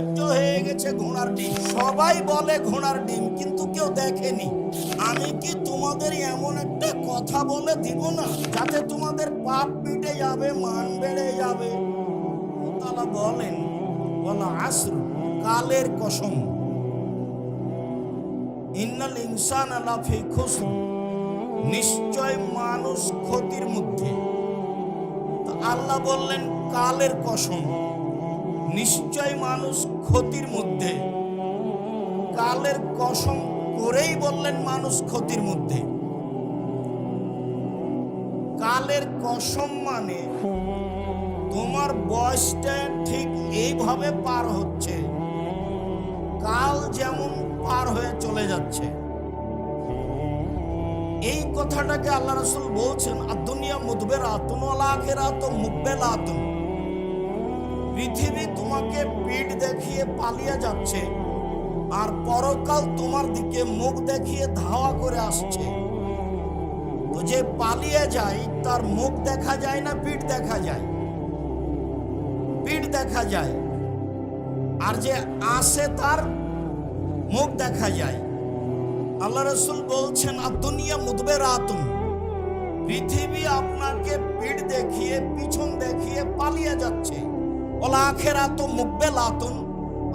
ধৈর্য হয়ে গেছে ঘোড়ার ডিম। সবাই বলে ঘোড়ার ডিম, কিন্তু কেউ দেখেনি। আমি কি তোমাদের এমন একটা কথা বলে দিব না, যাতে তোমাদের পাপ মিটে যাবে, মান বেড়ে যাবে? তালা বলেন, বলা, আসর, কালের কসম। ইন্নাল ইনসান আলাফি খুসর, নিশ্চয় মানুষ ক্ষতির মধ্যে। আল্লাহ বললেন, কালের কসম। নিশ্চয় মানুষ ক্ষতির মধ্যে। কালের কসম করেই বললেন মানুষ ক্ষতির মধ্যে। কালের কসম মানে তোমার বয়সটা ঠিক এইভাবে পার হচ্ছে। কাল যেমন পার হয়ে চলে যাচ্ছে। এই কথাটাকে আল্লাহ রসুল বলছেন আর দুনিয়া মুদবের আতুন আখের আত মুকবেল আতুন পৃথিবী তোমাকে পিঠ দেখিয়ে পালিয়ে যাচ্ছে, আর পরকাল তোমার দিকে মুখ দেখিয়ে ধাওয়া করে আসছে। তো যে পালিয়ে যায়, তার মুখ দেখা যায় না পিঠ দেখা যায়? পিঠ দেখা যায়, আর যে আসে তার মুখ দেখা যায়। আল্লাহ রসুল বলছেন আর দুনিয়া মুদবে রাতুন পৃথিবী আপনাকে পিঠ দেখিয়ে, পিছন দেখিয়ে পালিয়ে যাচ্ছে। তো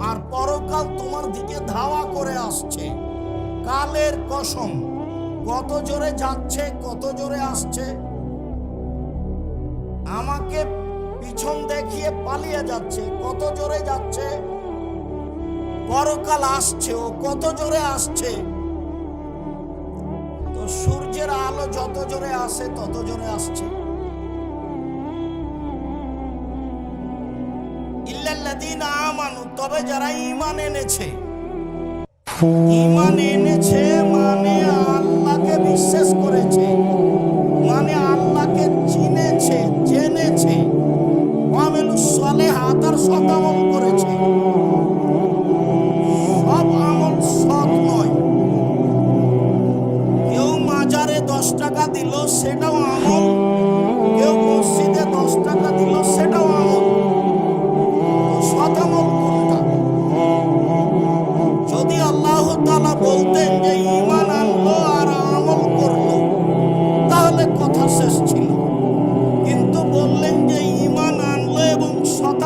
আর পরকাল তোমার দিকে ধাওয়া করে আসছে। কালের কসম, কত জোরে যাচ্ছে, কত জোরে আসছে। আমাকে পিছন দেখিয়ে পালিয়ে যাচ্ছে, কত জোরে যাচ্ছে। পরকাল আসছে ও কত জোরে আসছে। তো সূর্যের আলো যত জোরে আসে, তত জোরে আসছে। আমানু তবে যারা ঈমান এনেছে। ঈমান এনেছে মানে আল্লাহকে বিশ্বাস করেছে মানে আল্লাহকে চিনেছে জেনেছে। ওয়ামিলুস সালেহাত আর সৎ আমল করেছে। সব আমল সৎ নয়। কেউ মাজারে দশ টাকা দিল সেটাও আমল ঈমান আনলো এবং সৎ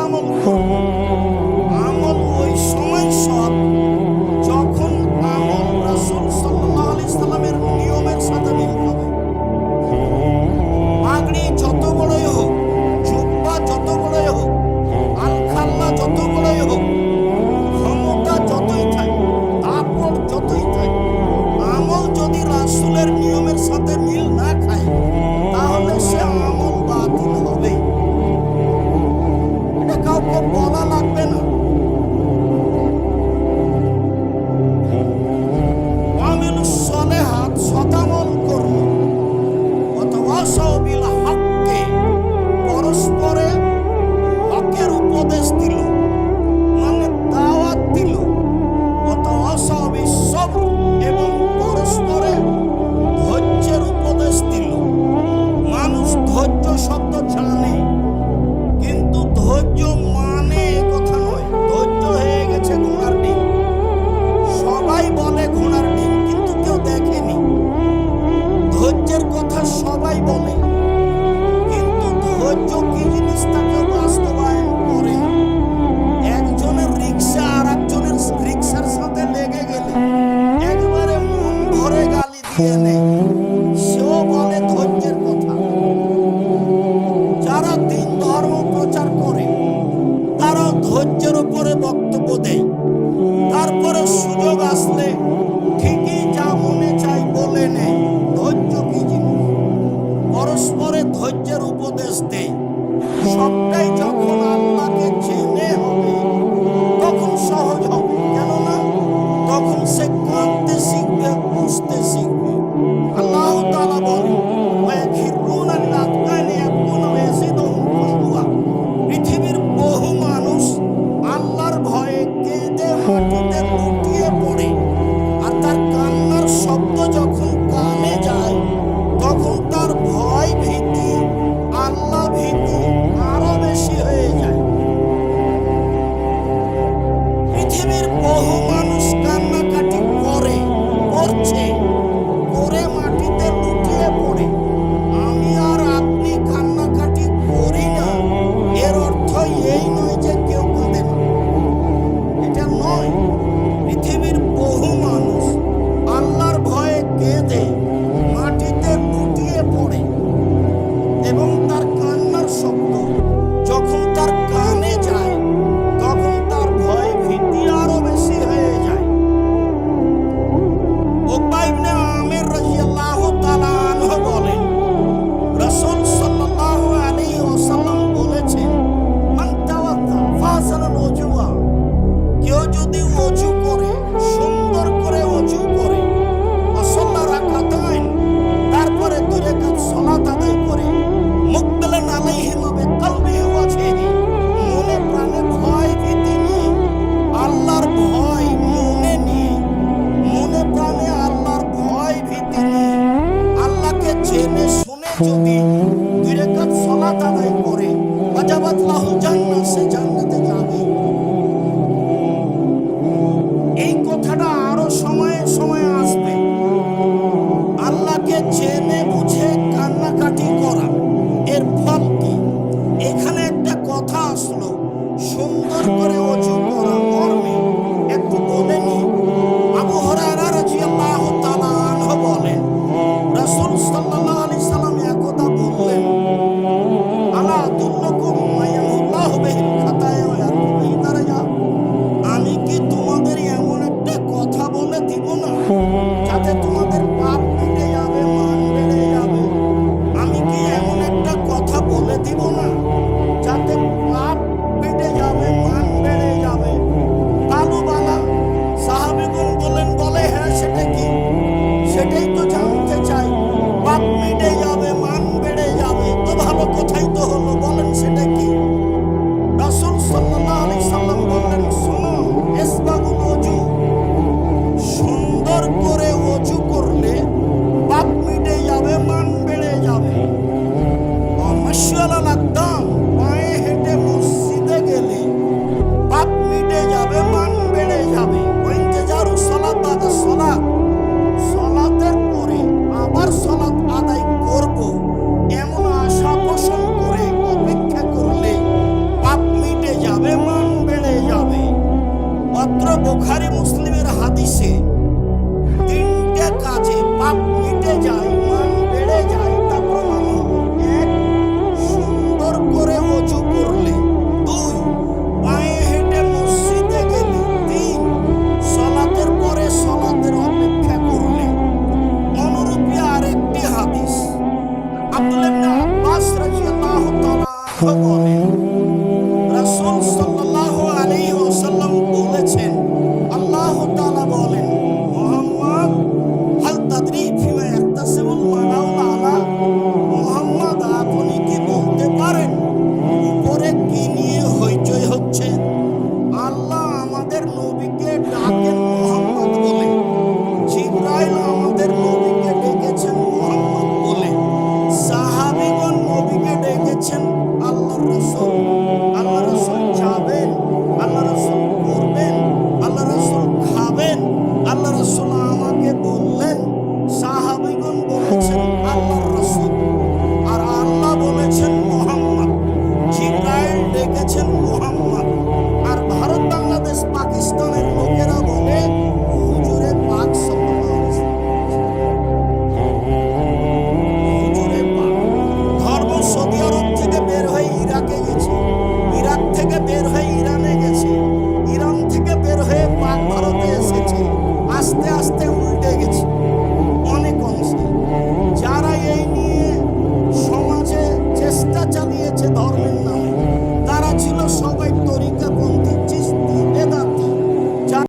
উপরে বক্তব্য দেয়। tiempo. বোখারি মুসলিমের হাদিসে তিনটে কাজে পাপ মিটে যায়। Oh.